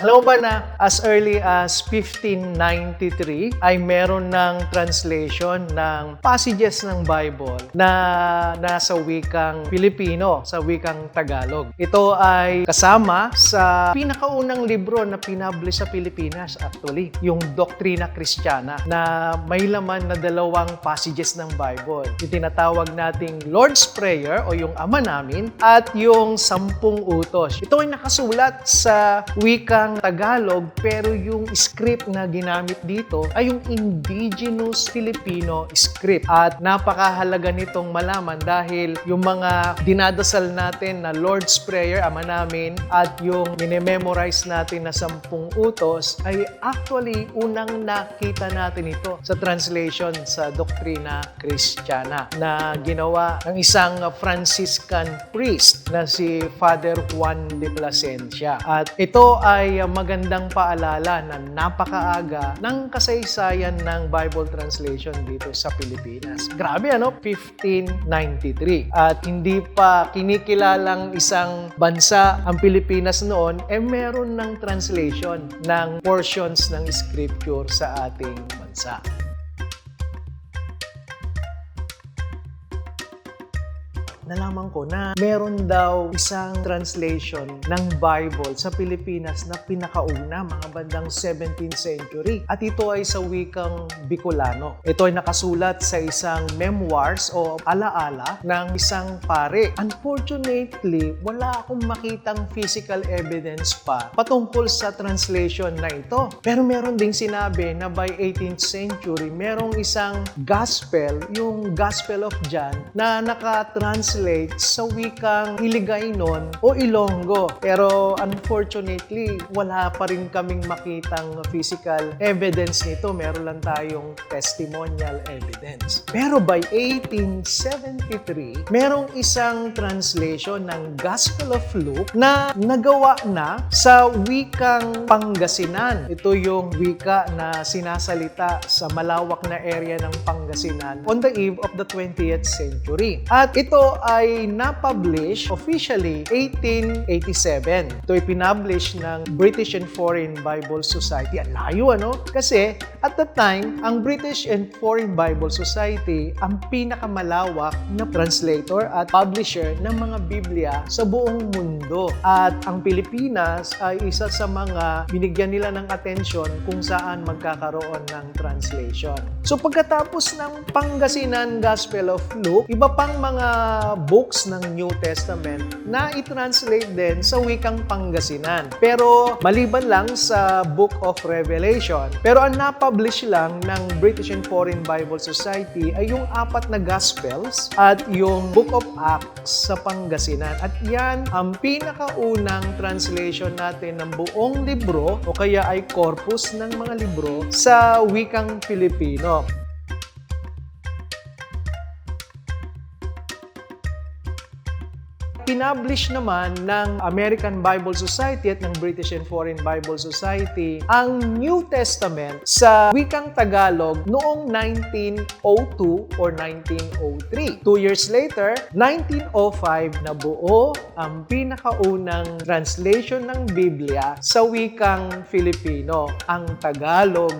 Alam mo ba na as early as 1593 ay meron ng translation ng passages ng Bible na nasa wikang Filipino, sa wikang Tagalog. Ito ay kasama sa pinakaunang libro na pinablish sa Pilipinas actually, yung Doktrina Kristiyana na may laman na dalawang passages ng Bible. Yung tinatawag nating Lord's Prayer o yung Ama namin at yung Sampung Utos. Ito ay nakasulat sa wikang Tagalog pero yung script na ginamit dito ay yung indigenous Filipino script. At napakahalaga nitong malaman dahil yung mga dinadasal natin na Lord's Prayer, Ama namin, at yung minememorize natin na Sampung Utos ay actually unang nakita natin ito sa translation sa Doktrina Kristiyana na ginawa ng isang Franciscan priest na si Father Juan de Plasencia. At ito ay magandang paalala na napakaaga ng kasaysayan ng Bible translation dito sa Pilipinas. Grabe ano, 1593. At hindi pa kinikilalang isang bansa ang Pilipinas noon, eh meron ng translation ng portions ng scripture sa ating bansa. Nalaman ko na meron daw isang translation ng Bible sa Pilipinas na pinakauna, mga bandang 17th century. At ito ay sa wikang Bicolano. Ito ay nakasulat sa isang memoirs o alaala ng isang pare. Unfortunately, wala akong makitang physical evidence pa patungkol sa translation na ito. Pero meron ding sinabi na by 18th century, merong isang gospel, yung Gospel of John, na nakatranslate sa wikang Hiligaynon o Ilonggo. Pero unfortunately, wala pa rin kaming makitang physical evidence nito. Meron lang tayong testimonial evidence. Pero by 1873, merong isang translation ng Gospel of Luke na nagawa na sa wikang Pangasinan. Ito yung wika na sinasalita sa malawak na area ng Pangasinan on the eve of the 20th century. At ito ay na-publish officially 1887. Ito ay pinablish ng British and Foreign Bible Society. Ang layo ano? Kasi at that time, ang British and Foreign Bible Society ang pinakamalawak na translator at publisher ng mga Biblia sa buong mundo. At ang Pilipinas ay isa sa mga binigyan nila ng atensyon kung saan magkakaroon ng translation. So pagkatapos ng Pangasinan Gospel of Luke, iba pang mga books ng New Testament na i-translate din sa wikang Pangasinan. Pero maliban lang sa Book of Revelation. Pero ang na-publish lang ng British and Foreign Bible Society ay yung apat na Gospels at yung Book of Acts sa Pangasinan. At yan ang pinakaunang translation natin ng buong libro o kaya ay corpus ng mga libro sa wikang Filipino. Pinablish naman ng American Bible Society at ng British and Foreign Bible Society ang New Testament sa wikang Tagalog noong 1902 or 1903. Two years later, 1905, nabuo ang pinakaunang translation ng Biblia sa wikang Filipino, ang Tagalog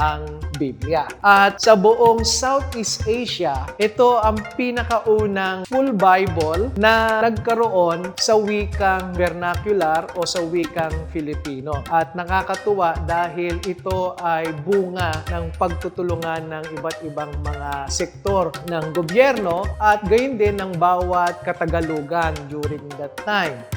ang Biblia. At sa buong Southeast Asia, ito ang pinakaunang full Bible na nagkaroon sa wikang vernacular o sa wikang Filipino. At nakakatuwa dahil ito ay bunga ng pagtutulungan ng iba't ibang mga sektor ng gobyerno at gayon din ng bawat katagalugan during that time.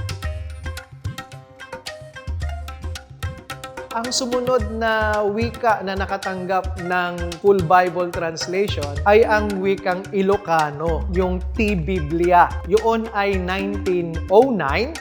Ang sumunod na wika na nakatanggap ng full Bible translation ay ang wikang Ilocano, yung T-Biblia. Yun ay 1909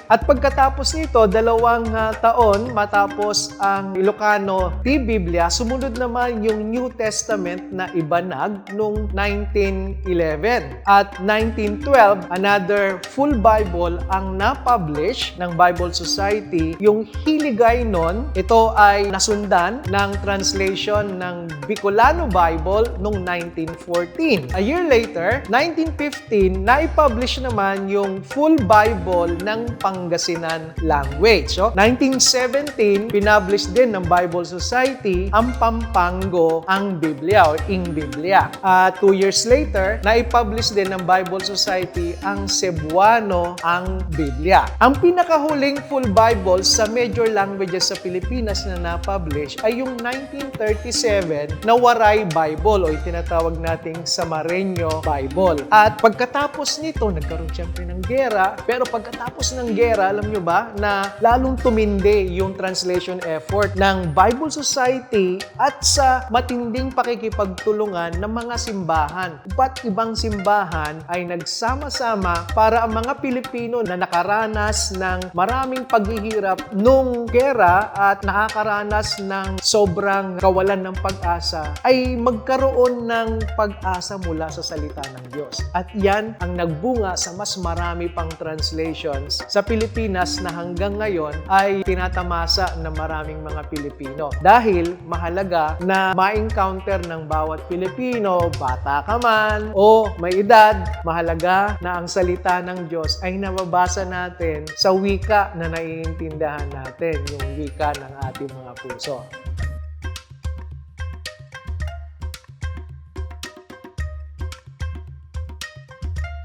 at pagkatapos nito, dalawang uh, taon matapos ang Ilocano T-Biblia, sumunod naman yung New Testament na ibanag noong 1911. At 1912, another full Bible ang na-publish ng Bible Society, yung Hiligaynon. Ito ay nasundan ng translation ng Bicolano Bible noong 1914. A year later, 1915, na-publish naman yung full Bible ng Pangasinan language. So, 1917, pinublish din ng Bible Society ang Pampango ang Biblia o Ing Biblia. At two years later, na-publish din ng Bible Society ang Cebuano ang Biblia. Ang pinakahuling full Bible sa major languages sa Pilipinas na na-publish ay yung 1937 na Waray Bible o itinatawag nating Samareño Bible. At pagkatapos nito, nagkaroon siyempre ng gera. Pero pagkatapos ng gera, alam nyo ba na lalong tumindi yung translation effort ng Bible Society at sa matinding pakikipagtulungan ng mga simbahan. Iba't ibang simbahan ay nagsama-sama para ang mga Pilipino na nakaranas ng maraming paghihirap nung gera at nakakaranas ng sobrang kawalan ng pag-asa ay magkaroon ng pag-asa mula sa salita ng Diyos. At yan ang nagbunga sa mas marami pang translations sa Pilipinas na hanggang ngayon ay tinatamasa ng maraming mga Pilipino. Dahil mahalaga na ma-encounter ng bawat Pilipino, bata ka man o may edad, mahalaga na ang salita ng Diyos ay nababasa natin sa wika na naiintindihan natin, yung wika ng ating mga puso.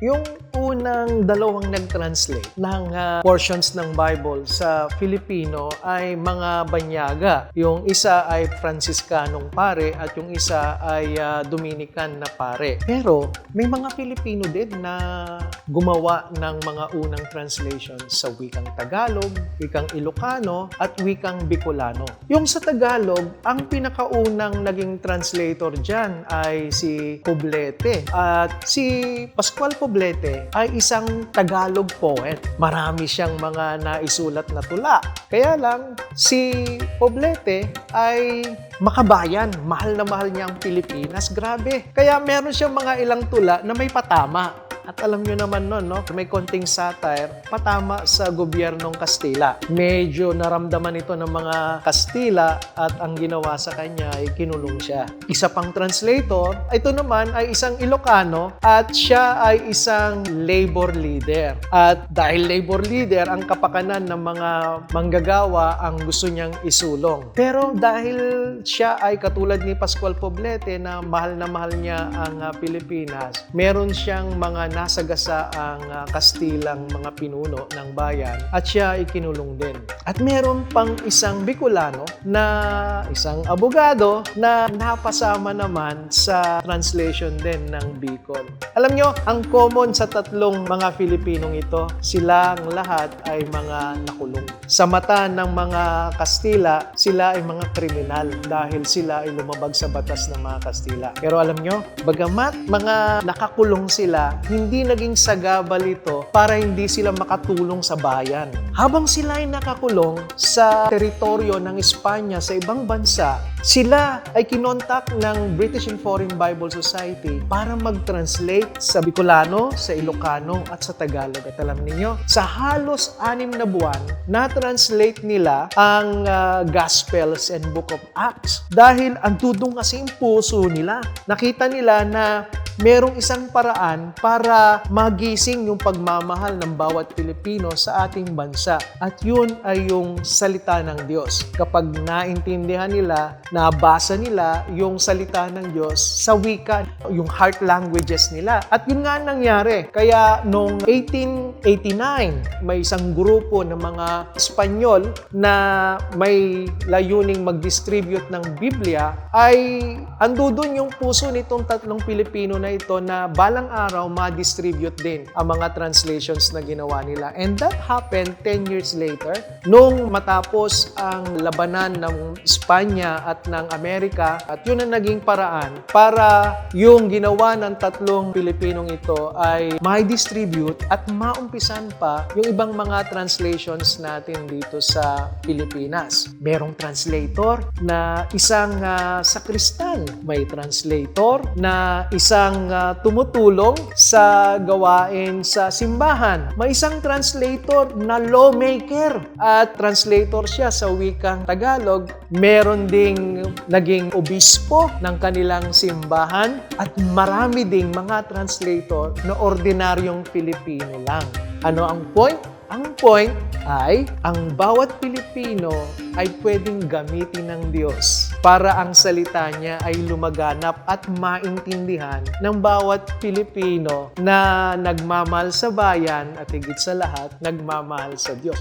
Yung unang dalawang nag-translate ng ah, portions ng Bible sa Filipino ay mga banyaga. Yung isa ay Franciscanong pare at yung isa ay ah, Dominican na pare. Pero may mga Filipino din na gumawa ng mga unang translations sa wikang Tagalog, wikang Ilocano at wikang Bicolano. Yung sa Tagalog, ang pinakaunang naging translator dyan ay si Poblete. At si Pascual Poblete ay isang Tagalog poet. Marami siyang mga naisulat na tula. Kaya lang, si Poblete ay makabayan. Mahal na mahal niya ang Pilipinas. Grabe. Kaya meron siyang mga ilang tula na may patama. At alam nyo naman nun, no? may konting satire, patama sa gobyernong Kastila. Medyo naramdaman ito ng mga Kastila at ang ginawa sa kanya ay kinulong siya. Isa pang translator, ito naman ay isang Ilocano at siya ay isang labor leader. At dahil labor leader, ang kapakanan ng mga manggagawa ang gusto niyang isulong. Pero dahil siya ay katulad ni Pascual Poblete na mahal na mahal niya ang ah, Pilipinas, meron siyang mga nasagasa ang ah, Kastilang mga pinuno ng bayan at siya ay kinulong din. At meron pang isang Bicolano na isang abogado na napasama naman sa translation din ng Bicol. Alam nyo, ang common sa tatlong mga Filipinong ito, silang lahat ay mga nakulong. Sa mata ng mga Kastila, sila ay mga kriminal dahil sila ay lumabag sa batas ng mga Kastila. Pero alam nyo, bagamat mga nakakulong sila, hindi naging sagabal ito para hindi sila makatulong sa bayan. Habang sila ay nakakulong sa teritoryo ng Espanya sa ibang bansa, sila ay kinontak ng British and Foreign Bible Society para mag-translate sa Bicolano, sa Ilocano at sa Tagalog. At alam ninyo, sa halos anim na buwan, na-translate nila ang ah, Gospels and Book of Acts. Dahil ang dudong kasi puso nila. Nakita nila na merong isang paraan para magising yung pagmamahal ng bawat Pilipino sa ating bansa. At yun ay yung salita ng Diyos. Kapag naintindihan nila, nabasa nila yung salita ng Diyos sa wika, yung heart languages nila. At yun nga ang nangyari. Kaya noong 1889, may isang grupo ng mga Espanyol na may layuning mag-distribute ng Biblia ay andudun yung puso nitong tatlong Pilipino na ito na balang araw ma-distribute din ang mga translations na ginawa nila. And that happened 10 years later nung matapos ang labanan ng Espanya at ng Amerika at yun ang naging paraan para yung ginawa ng tatlong Pilipinong ito ay ma-distribute at maumpisan pa yung ibang mga translations natin dito sa Pilipinas. Merong translator na isang ah, sakristan, may translator na isang isang ah, tumutulong sa gawain sa simbahan. May isang translator na lawmaker at translator siya sa wikang Tagalog. Meron ding naging obispo ng kanilang simbahan at marami ding mga translator na ordinaryong Pilipino lang. Ano ang point? Ang point ay ang bawat Pilipino ay pwedeng gamitin ng Diyos para ang salita niya ay lumaganap at maintindihan ng bawat Pilipino na nagmamahal sa bayan at higit sa lahat, nagmamahal sa Diyos.